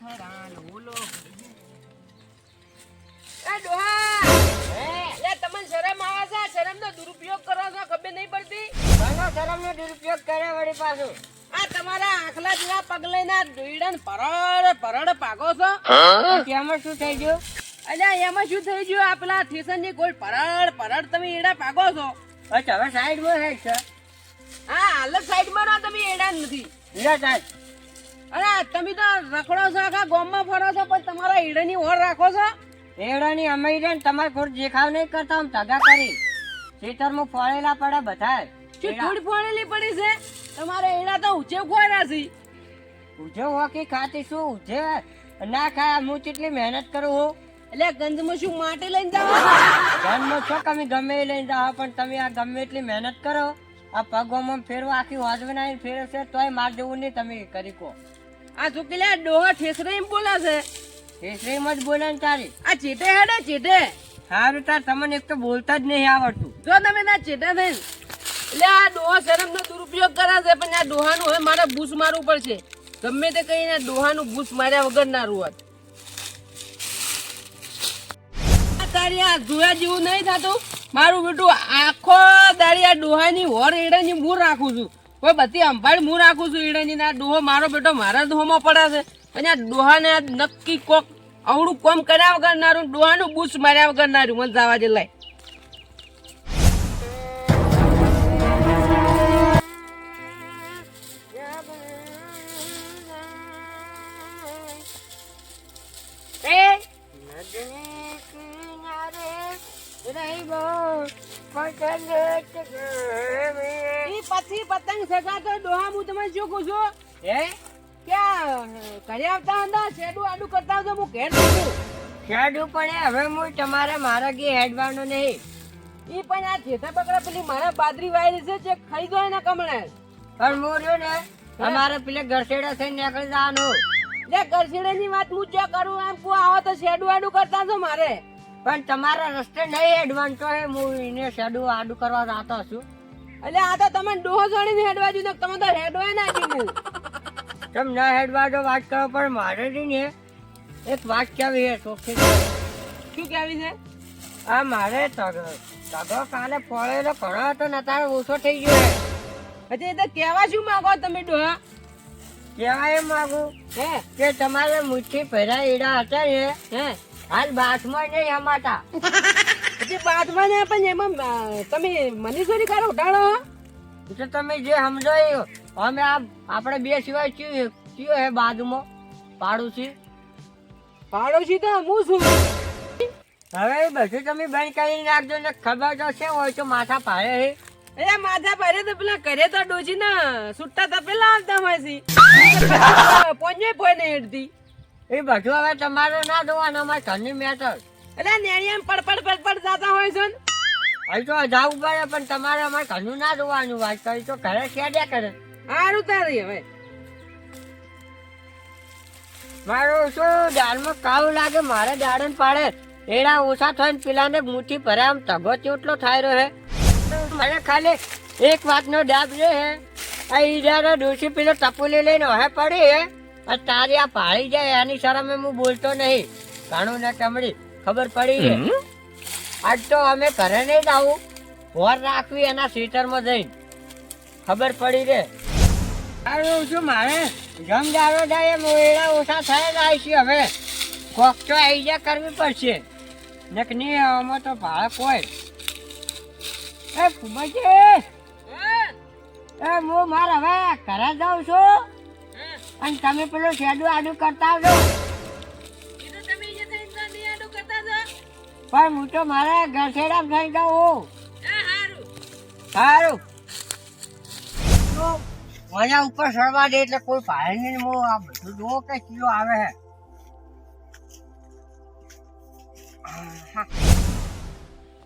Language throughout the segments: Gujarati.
પાથરા લોલો એ ડોહા! લે તમને શરમ આવે છે? શરમનો દુરુપયોગ કરો છો ખબર નહીં પડતી? ઘણો શરમનો દુરુપયોગ કરે વળી પાછું? આ તમારા આખલા જેવા પગલેના દોઈડાને પરડ પરડ પાગો છો? તેમાં શું થઈ ગયું? અલ્યા એમાં શું થઈ ગયું? આ પેલા ઠેસનની કોઈ પરડ પરડ તમે એડા પાગો છો. બસ હવે સાઈડમાં હેડ છે. હા હાલ સાઈડમાં ના તમે એડા નથી. અરે તમે તો રખડો છો આખા ગામમાં ફરો છો પણ તમારા ઈડાની ઓર રાખો છો? એડાની અમે રે ને તમારે ખોટ દેખાવ નહીં કરતા આમ તગા કરી. ખેતરમાં ફળેલા પડે બધા શું થોડી ફોડેલી પડી છે? તમારે એડા તો ઊંચે ખોરા છે. ઉજે હોકી ખાતી શું? ઉજે ના ખાય હું કેટલી મહેનત કરું હું? એટલે ગંજમાં શું માટી લઈને જાવ જન્મ છો તમે ગમે એ લઈને જાઓ પણ તમે આ ગમે એટલી મહેનત કરો. આ પગોમાં ફેરવા આખી વાજવે નાખીને ફેરવશે તોય માર દેવું નહીં તમે કરી કો. આ છોકરી ડોહા ઠેસરે એમ બોલા છે કેસરીમાં જ બોલે ને તારી. આ ચેટે હેડે ચેટે? સારું તાર તમને એક તો બોલતા જ નહીં આવડતું. જો તમે ના ચેટે થઈને. એટલે આ ડોહા શરમનો દુરુપયોગ કરે છે પણ આ ડોહાનું હવે મારે બૂસ મારવું પડશે. ગમે તે કહીને ડોહાનું બૂસ માર્યા વગર ના રૂવત. તારી આ જોયા જેવું નહીં થતું? મારું બેટું આખો દાડી આ ડોહાની હોર એડાની મૂર રાખું છું. કોઈ બધી અંભાળ હું રાખું છું એડાની ને ડોહો મારો બેટો મારા ડોહામાં પડે છે. અને આ ડોહાને નક્કી કોક અવળું કોમ કર્યા વગર નારું ડોહાનું બૂસ માર્યા વગર નારું. મને જવા દે, લાય. પતંગ તો ડોહા હું તમને શું કહું છું? હે? ક્યાં ઘરે આવતા હતા શેડું આડું કરતા હતા હું ઘેર છું શેડું પણ હવે હું તમારે મારા ઘી હેડવાનો નહીં. એ પણ આ જેઠા પકડા પેલી મારા બાદરી વાયરી છે જે ખાઈ ગયો ને કમળે. પણ હું રહ્યો ને અમારે પેલે ઘરસેડા થઈને નીકળી જવાનું. જે ગરસેડા ની વાત હું જો કરું એમ કો આવો તો શેડું આડું કરતા છો મારે. પણ તમારા રસ્તે નહીં એડવાન્સ તો હું એને શેડું આડું કરવા જતો છું. એટલે આ તો તમે ડોહો જોડીને હેડવા દીધો. તમે તો હેડવાય ના દીધું તમે ના હેડવા તો વાત કરો પણ મારે છે ને એક વાત કેવી છે ચોખ્ખી શું કેવી છે? આ મારે તગો તગો કાલે ફળેલો ઘણો હતો ને તારે ઓછો થઈ ગયો પછી હજી તો કેવા શું માગો તમે ડોહા? કેવા એમ માગું? હે? કે તમારે મુઠ્ઠી ભર્યા ઈડા હતા ને? હે? હાલ બાથમાં નહીં હમાતા. બાદમાં ને પણ એમાં તમે મનીષોરી કરો ઉઠાડો તો તમે જે સમજો એ અમે આ આપણે બે સિવાય કયું કયું હે બાજુમાં પાડોશી. પાડોશી તો હું છું. હવે બધું તમે બંધ કરી નાખજો ને ખબર તો છે હોય તો માથા પાડે છે એ માથા ભારે તો પેલા ઘરે તો ડોજી ના સુટ્ટા તો પેલા આવતા હોય પોંજે પોય નહીં હેડતી. એ બધું હવે તમારે ના જોવાનું અમારે ઘરની મેટર. એટલે નેણિયા પડપડ પડપડ જાતા હોય છે ને. અહીં તો જવું પડે પણ તમારે અમારે ઘરનું ના જોવાનું. વાત કરી તો ઘરે શેડ્યા કરે. સારું તારી હવે. મારું શું દાળમાં કાવું લાગે? મારે દાડન પાડે. એડા ઓછા થઈને પેલાને મુઠ્ઠી ભરાય આમ તગો ચોટલો થાય રહ્યો મને ખાલી એક વાતનો ડાબ છે હે. આ ઈજાનો ડોસી પેલો ટપુલી લઈને હે પડી હે. તારી આ પાળી જાય એની શરમે હું બોલતો નહીં. ઘણું ને કમળી ખબર પડી છે? આજ તો અમે ઘરે નહીં જ આવું. વોર રાખવી એના સ્વીટરમાં જઈને. ખબર પડી રે સારું શું મારે. જમ જાડો જાય મોડા ઓછા થયા જાય છે હવે. કોક તો આવી જા કરવી પડશે. નક નહીં આમાં તો ભાડા કોઈ. એ ફૂબજી એ હું માર હવે ઘરે જાઉં છું. અને તમે પેલું શેડું આડું કરતા આવજો. પણ હું તો મારા ઘરસેડા થઈ જાઉં સારું મજા ઉપર સળવા દે એટલે કોઈ ભાડે નહીં હું આ બધું જુઓ કે કિલો આવે હે.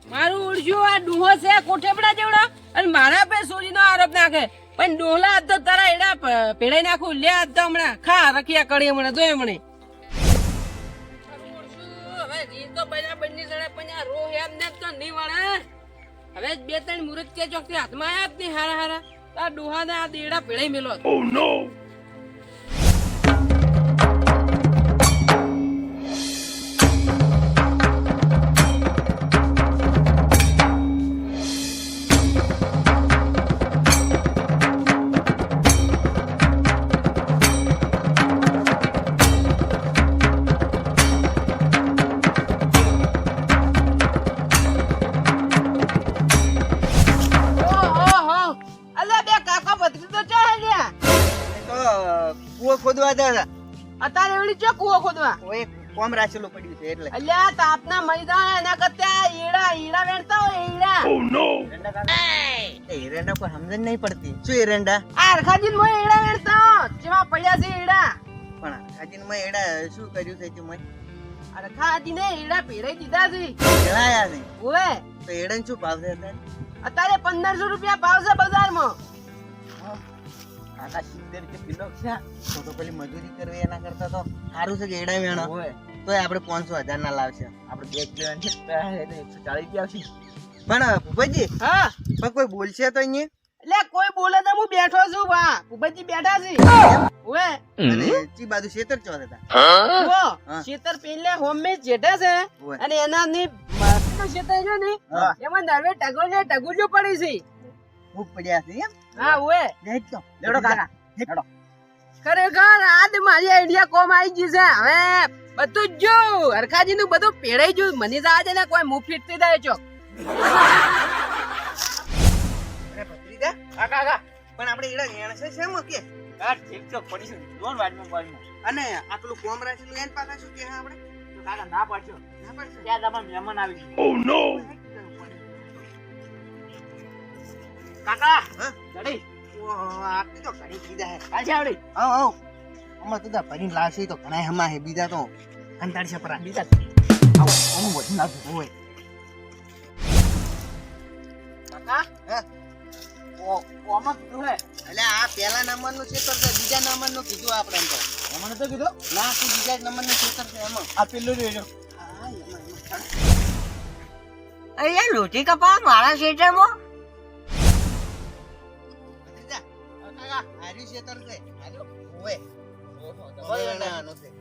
મારું ઉડજું આ ડુહો છે કોઠેપડા જેવડો. અને મારા પે સોરીનો આરોપ નાખે. પણ ડોલા તો તારા એડા પેડાઈ નાખું. લે આજ તો હમણાં. ખા રખિયા કરી હમણાં. જોઈ હમણે. આ રોહ એમ ને તો નહીં વળે હવે બે ત્રણ મુહૂર્ત કે ચોકથી હાથમાં જ નહીં હારા હારા. આ ડોહાને આ દેડા પેડાઈ મેલો. નીકળી ચો કુવો ખોદવા? ઓય કોમ રાખેલું પડ્યું છે એટલે. અલ્યા તાપના મૈદાન એના કરતા ઈડા ઈડા વેણતા હોય ઈડા. ઓ નો એ એરંડા કોઈ સમજણ નહીં પડતી. શું એરંડા આ અરખાજીન મોય ઈડા વેણતા જેમાં પડ્યા છે ઈડા. પણ અરખાજીન મોય ઈડા શું કર્યું છે તે મોય અરખાજી ને ઈડા પહેરાઈ દીધા છે. પહેરાયા છે. ઓવે. તો એડાને શું ભાવ છે અત્યારે? અત્યારે પંદરસો રૂપિયા ભાવ છે બજારમાં. કાકા સિત્તેર કે કિલો છે. તો તો પેલી મજૂરી કરવી એના કરતા તો સારું છે ગેડા એડા વેણો? તો આપણે પાંચસો હજાર ના લાવશે. આપણે બે કિલો એકસો ચાલીસ રૂપિયા આવશે. પણ ભૂપતજી હા. પણ કોઈ બોલશે તો અહીંયા? એટલે કોઈ બોલે તો હું બેઠો છું વા ભૂપતજી બેઠા છે. ઓએ અને ચી બાજુ શેતર ચો હતા ઓ હા. શેતર પેલે હોમે જેઠે છે અને એના ની શેતર છે ને એમાં નરવે ટગોલે ટગુલ્યું પડી છે. ખૂબ પડ્યા છે એમ? હા ઓએ લેટ તો લેડો કાકા. લેડો. ખરેખર આજ મારી આઈડિયા કોમ આવી ગઈ છે. હવે બધું જ જો. હરખાજી નું બધું પેડાઈ ગયું. મને જ આજે ને કોઈ મું ફીટતી દે છો. અરે ભત્રીજા. કાકા કાકા. પણ આપણે એડા વેણ છે શેમ કે? કાટ ઠીક છે. પડીશું દોન વાજમાં વાજમાં અને આ પેલું કોમ રાખેલું એન પાછા શું કે આપણે? કાકા ના પાડજો ના પાડશે ત્યાં તમારા મહેમાન આવી ગયું ઓ હા? જડી ઓહો, આપી તો ઘણી કીધા હે. પાછી આવડી આવ આવ. અમાર તો ભરીને લાવશે તો ઘણા હમા હે બીજા તો. કંટાળશે પરા. બીજા આવ આમ વધુ નાખું હોય. કાકા! હા? ઓ ઓમાં કીધું હે. એટલે આ પહેલા નંબરનું ક્ષેત્ર છે બીજા નંબરનું કીધું આપણે એમ તો. એમાં તો કીધું? ના તું બીજા નંબરનું છે એમાં. આ પેલું જોઈ હા એમાં એમાં. અહીંયા લોટી કપા મારા શેઠમાં acá. A ver si está el rey. A ver, ¿cómo es? No sé.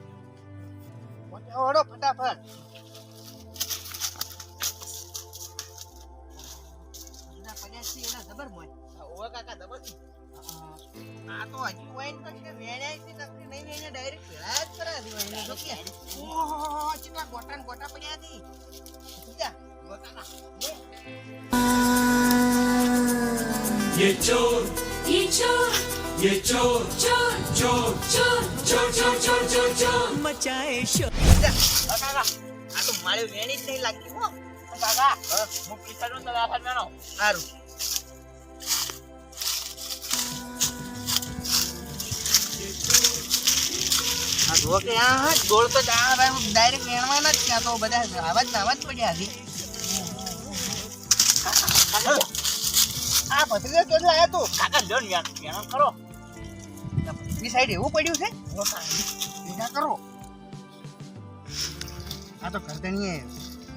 ये चोर ये चोर ये चोर चोर चोर चोर चोर चोर चोर चोर चोर બીજા હવે કાકા આ તો મારે વેણી જ નહીં લાગતી હો કાકા હું પિસ્તાળીસ તમે આફત મેનો સારું આ જુઓ કે આ હા ગોળ તો ડાયરેક્ટ વેણવાના જ છે આ તો બધા આવા જ ને આવા જ પડ્યા છે આ ભત્રીજા ચોટલો આયા તું કાકા લ્યો ને યાર એનો કરો બી સાઈડ એવું પડ્યું છે? ભેગા કરો. આ તો કરતણીએ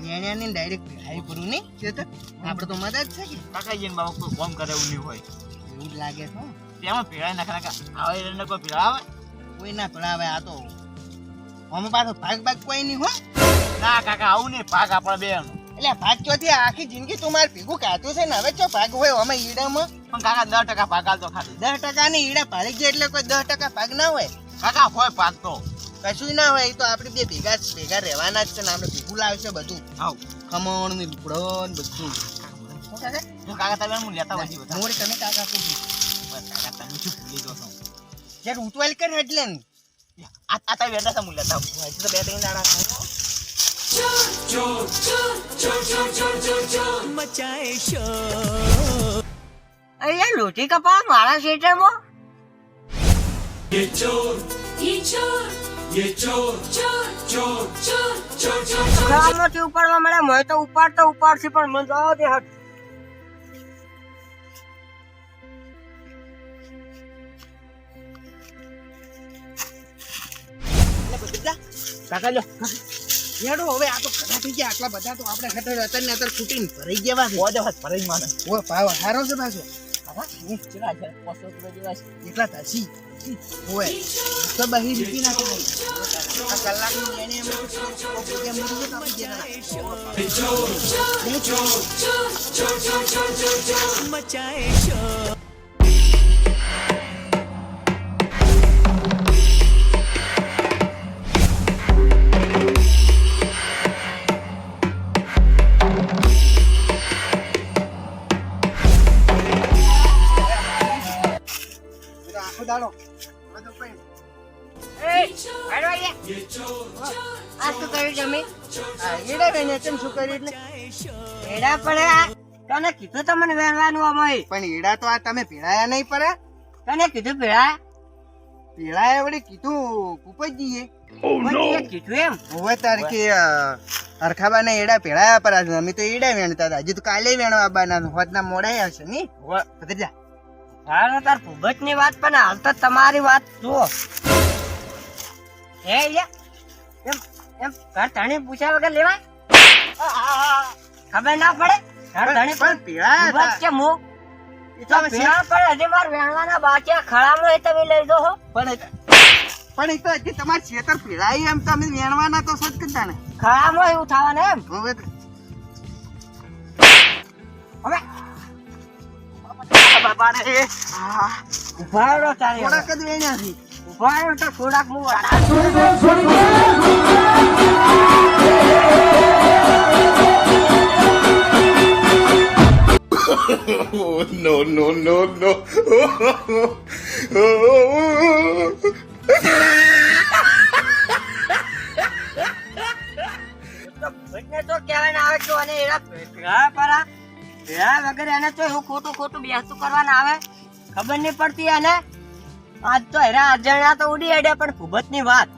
નેણ્યાને ડાયરેક્ટ હાઈ કરું નહીં? છે તો આપણે તો મદદ છે કે? કાકા જઈને બાબા કોઈ કોમ કરે એવું નહીં હોય. એવું જ લાગે છે તેમાં પીળાય નાખે નાખે આવે એને કોઈ પીળા આવે કોઈ ના ભેળાવે આ તો અમે પાછો ભાગ ભાગ કોઈ નહીં હો. ના કાકા આવું નહીં. ભાગ આપણા બે એટલે ભાગ ચોથી આખી જિંદગી તું મારે ભેગું કાતું છે ને? હવે ચો ભાગ હોય અમે ઈડામાં. પણ કાકા દસ ટકા ભાગ તો ખાલી. દસ ટકા ની ઈડા પાડી ગયા એટલે કોઈ દસ ટકા ભાગ ના હોય. કાકા હોય પાક તો. કશું ના હોય એ તો આપણે બે ભેગા ભેગા રહેવાના જ છે ને આપણે ભેગું લાવશે બધું. આવ ખમણ ને લૂપડો ને બધું કાકા તમે હું લેતા હોય મોરી તમે કાકા બસ કાકા તમે શું ભૂલી દો છો? યાર ઉતવાલ કર એટલે આ આ તમે વેડા તમે લેતા હોય? તો બે ત્રણ દાડા ચોર મચાય શોર અહીંયા લોટી કપા મારા શેઠમાં ये चोर ये चोर ये चोर चोर चोर चोर चोर चोर ખાવામાંથી ઉપાડવા મળે મને તો ઉપાડતો ઉપાડશે પણ મને જવા દે હટ એટલે બધા કાકા લ્યો હેડો હવે આ તો ઘણા થઈ ગયા આટલા બધા તો આપણે ખતર અત્યારે ને અત્યારે ફૂટીને ભરાઈ ગયા છે બોજે હાથ ભરાઈ માને ઓ ભાવ હારો છે પાછો Nih, sila aja, poso tuh jelas. Iklan tasi. Gue, sabahin pina tuh. Kakalan ini yang kopinya mulu tapi jangan. Macae show. શું કર્યું એટલે? એડા પડે તને કીધું તમને વેણવાનું અમાય. પણ એડા તો આ તમે ભેળાયા નહીં પડે તને કીધું ભેળા? ભેળાયા વળી કીધું કુપજીએ. પછી કીધું એમ? હવે તાર કે અરખાબાના એડા ભેળાયા પર. આજે અમે તો એડા વેણતા હતા. હજી તો કાલે વેણવા આવવાના હોદના મોડાઈ આવશે ની? પકડી જા. હાલો તાર ભૂગતની વાત પણ હાલ તો તમારી વાત જુઓ. હે યા એમ એમ ઘર ધણી પૂછ્યા વગર લેવાય? ખબર ના પડે? ધણી પણ ભેળાયા કે મું? તો હવે ભેળા હજી માર વેણવાના બાકી ખળામાં એ તમે લઈ દો પણ પણ એ તો હજી તમારે છેતર ભેળાઈ એમ તમે વેણવાના તો સજ કરતા ને ખળામાં એવું થવાનું એમ? હવે હવે. થોડાક જ વેણ્યા છે. ઊભા તો થોડાક હું ખોટું ખોટું બેસતું કરવાના આવે ખબર નહીં પડતી એને આજ તો હેરા અજાણ્યા તો ઉડી હેડ્યા પણ ભૂબત ની વાત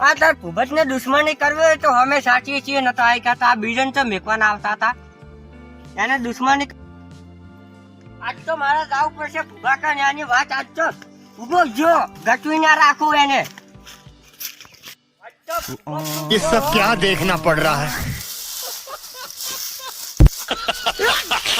આ તાર ભૂબત ને દુશ્મની કરવી હોય તો અમે સાચીએ છીએ નતો આઈ કહેતા આ બીજન તો મેકવાના આવતા હતા એને દુશ્મની આજ તો મારે જવું પડશે ભૂગા કાન એની વાત આજ તો ઉભો જો ગટવી ના રાખું એને આજ તો ભૂગો ये सब क्या देखना पड़ रहा है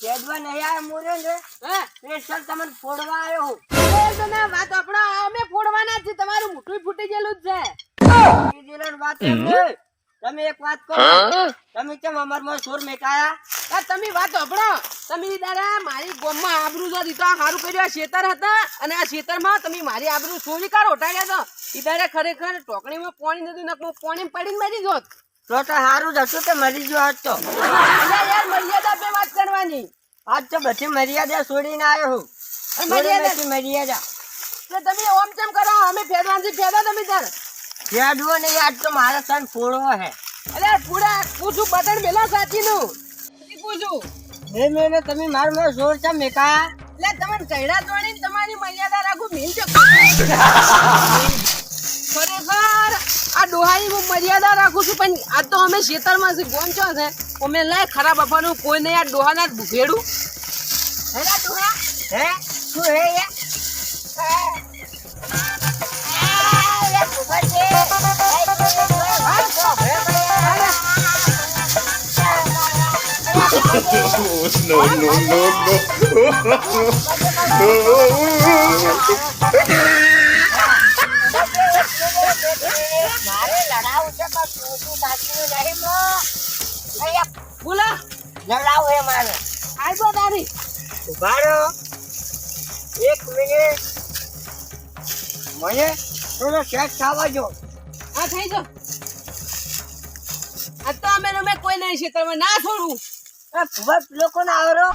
ફેરવા નહીં આવ્યો મોરે ને સ્પેશિયલ તમને ફોડવા આવ્યો હું. તમારું મોટું ફૂટી ગયેલું જ છે. વાત તમે એક વાત કહો. તમે કેમ અમરમાં સોર મેકાયા આ તમે વાત સાંભળો. તમે દાદા મારી ગોમમાં આબરૂ જો દીધો સારું કર્યું આ શેતર હતા. અને આ શેતરમાં તમે મારી આબરૂ ચોરી કાર ઓટાડ્યા તો ઈ દાદા ખરેખર ટોકણીમાં પાણી નતું નકરું પાણી પડીને મરી જોત તો તો સારું જ હતું કે મરી ગયો આજ તો યાર મર્યાદા પે વાત કરવાની. આજ તો બધી મર્યાદા છોડીને આવ્યો હું. મર્યાદા- મર્યાદા. એટલે તમે ઓમ તેમ કરો? અમે ફેરવાથી ફેરવા તમે તાર ફેરવો ને આજ તો મારા સન ફોડવો હે. અરે પૂરા પૂછું બટન મેલા સાચી નું પૂછું? બે મહિને તમે મારમાં સોર છે મેકા એટલે તમને ચૈડા તોડીને તમારી મર્યાદા રાખું મિલ ખરેખર. આ ડોહાની હું મર્યાદા રાખું છું પણ આ તો અમે ખેતરમાં છે ગોમ છો. છે અમે લાય ખરાબ આપવાનું કોઈ નહીં આ ડોહાના જ ભૂખેડું. હેડા ડોહા? હે? શું હે યા Oh, no, no, no, no. મારે લડાવું છે પણ તું શું સાચું નહીં મો અહીંયા બોલા લડાવું હે થવા જો આ થઈ જો આ તો અમે અમે કોઈ નહીં ખેતરમાં ના છોડું એ લોકો ના આવરો